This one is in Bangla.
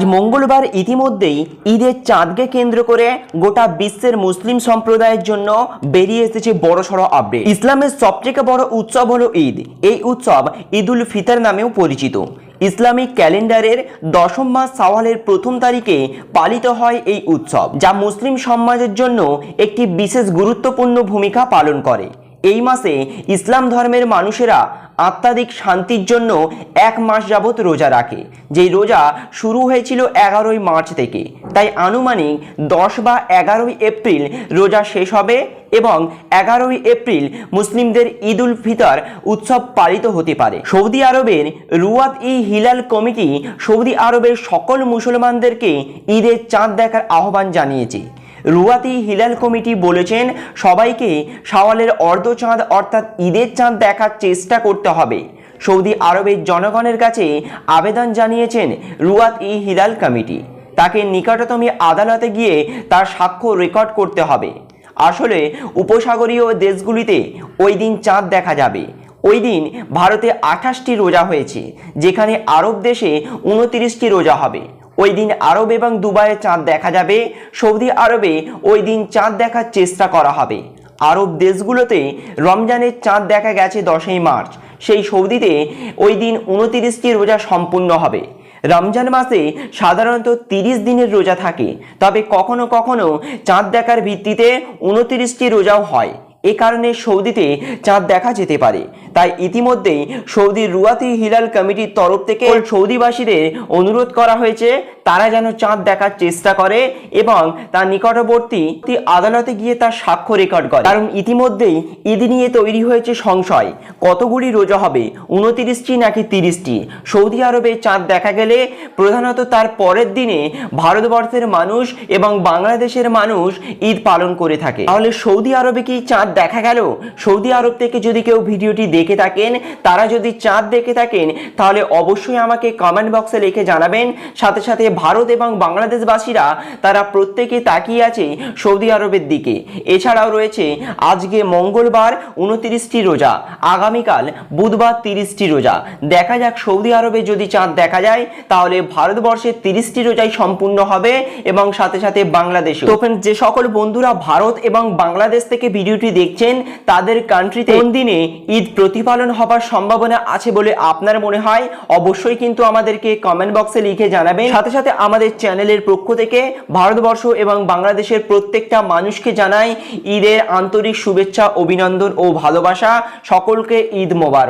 আজ মঙ্গলবার ইতিমধ্যেই ঈদের চাঁদকে কেন্দ্র করে গোটা বিশ্বের মুসলিম সম্প্রদায়ের জন্য বেরিয়ে এসেছে বড়সড় আপডেট ইসলামের সবথেকে বড় উৎসব হলো ঈদ। এই উৎসব ঈদুল ফিতর নামেও পরিচিত। ইসলামিক ক্যালেন্ডারের দশম মাস সাওয়ালের প্রথম তারিখে পালিত হয় এই উৎসব, যা মুসলিম সমাজের জন্য একটি বিশেষ গুরুত্বপূর্ণ ভূমিকা পালন করে। এই মাসে ইসলাম ধর্মের মানুষেরা আত্মাধিক শান্তির জন্য এক মাস যাবৎ রোজা রাখে। যেই রোজা শুরু হয়েছিল এগারোই মার্চ থেকে। তাই আনুমানিক দশ বা এগারোই এপ্রিল রোজা শেষ হবে এবং এগারোই এপ্রিল মুসলিমদের ঈদ উল ফিতর উৎসব পালিত হতে পারে। সৌদি আরবের রুয়াত ই হিলাল কমিটি সৌদি আরবের সকল মুসলমানদেরকে ঈদের চাঁদ দেখার আহ্বান জানিয়েছে। রুয়াতি হিলাল কমিটি বলেছেন, সবাইকে শাওয়ালের অর্ধচাঁদ অর্থাৎ ঈদের চাঁদ দেখার চেষ্টা করতে হবে। সৌদি আরবের জনগণের কাছে আবেদন জানিয়েছেন রুয়াত ই হিলাল কমিটি। তাকে নিকটতম আদালতে গিয়ে তার সাক্ষ্য রেকর্ড করতে হবে। আসলে উপসাগরীয় দেশগুলিতে ওই দিন চাঁদ দেখা যাবে। ওই দিন ভারতে আঠাশটি রোজা হয়েছে, যেখানে আরব দেশে উনত্রিশটি রোজা হবে। ওই দিন আরব এবং দুবাইয়ে চাঁদ দেখা যাবে। সৌদি আরবে ওই দিন চাঁদ দেখার চেষ্টা করা হবে। আরব দেশগুলোতে রমজানের চাঁদ দেখা গেছে দশই মার্চ। সেই সৌদিতে ওই দিন উনতিরিশটি রোজা সম্পূর্ণ হবে। রমজান মাসে সাধারণত তিরিশ দিনের রোজা থাকে। তবে কখনো কখনো চাঁদ দেখার ভিত্তিতে উনতিরিশটি রোজাও হয়। এ কারণে সৌদিতে চাঁদ দেখা যেতে পারে। তাই ইতিমধ্যেই সৌদি রুয়াতি হিলাল কমিটির তরফ থেকে সৌদিবাসীদের অনুরোধ করা হয়েছে তারা যেন চাঁদ দেখার চেষ্টা করে এবং তার নিকটবর্তী আদালতে গিয়ে তার সাক্ষ্য রেকর্ড করে। কারণ ইতিমধ্যেই ঈদ নিয়ে তৈরি হয়েছে সংশয় কতগুলি রোজা হবে? উনতিরিশটি নাকি তিরিশটি? সৌদি আরবে চাঁদ দেখা গেলে প্রধানত তার পরের দিনে ভারতবর্ষের মানুষ এবং বাংলাদেশের মানুষ ঈদ পালন করে থাকে। তাহলে সৌদি আরবে কি চাঁদ দেখা গেল? সৌদি আরব থেকে যদি কেউ ভিডিওটি দেখে থাকেন, তারা যদি চাঁদ দেখে থাকেন, তাহলে অবশ্যই আমাকে কমেন্ট বক্সে লিখে জানাবেন। সাথে সাথে ভারত এবং বাংলাদেশবাসীরা, তারা প্রত্যেকে তাকিয়ে আছে সৌদি আরবের দিকে। এছাড়াও রয়েছে আজকে মঙ্গলবার উনত্রিশটি রোজা, আগামীকাল বুধবার তিরিশটি রোজা। দেখা যাক সৌদি আরবে যদি চাঁদ দেখা যায়, তাহলে ভারতবর্ষের তিরিশটি রোজাই সম্পূর্ণ হবে এবং সাথে সাথে বাংলাদেশে তো যে সকল বন্ধুরা ভারত এবং বাংলাদেশ থেকে ভিডিওটি দেখছেন, তাদের কান্ট্রিতে কোন দিনে ঈদ প্রতিপালন হবার সম্ভাবনা আছে বলে আপনার মনে হয়? অবশ্যই কিন্তু আমাদেরকে কমেন্ট বক্সে লিখে জানাবেন। সাথে সাথে আমাদের চ্যানেলের পক্ষ থেকে ভারতবর্ষ এবং বাংলাদেশের প্রত্যেকটা মানুষকে জানাই ঈদের আন্তরিক শুভেচ্ছা, অভিনন্দন ও ভালোবাসা। সকলকে ঈদ মোবারক।